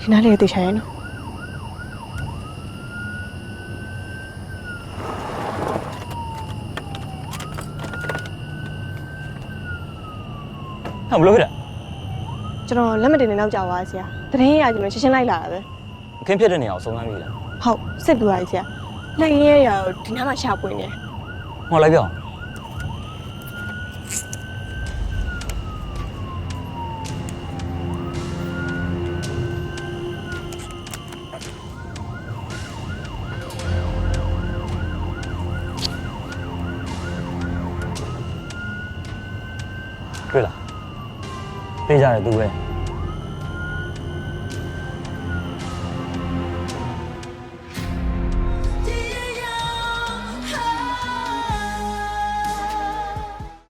ဒီနားလေးတေချာရင်နော်ဟမ်ဘလို့ဖြစ်လဲကျွန်တော်လက်မတင်နေနောက်ကြပါဆရာတရင်ရကျွန်တော်ရှင်းရှင်းလိုက်လာတာပဲအခင်းဖြစ်တဲ့နေရာကိုစုံစမ်းမိလားဟုတ်စစ်သူရကြီးဆရာ လက်ရင်းရရဒီနားမှာရှာပွင့်နေ ဟောလိုက်ပြောင်းတွေ့လားသိကြတယ်သူပဲ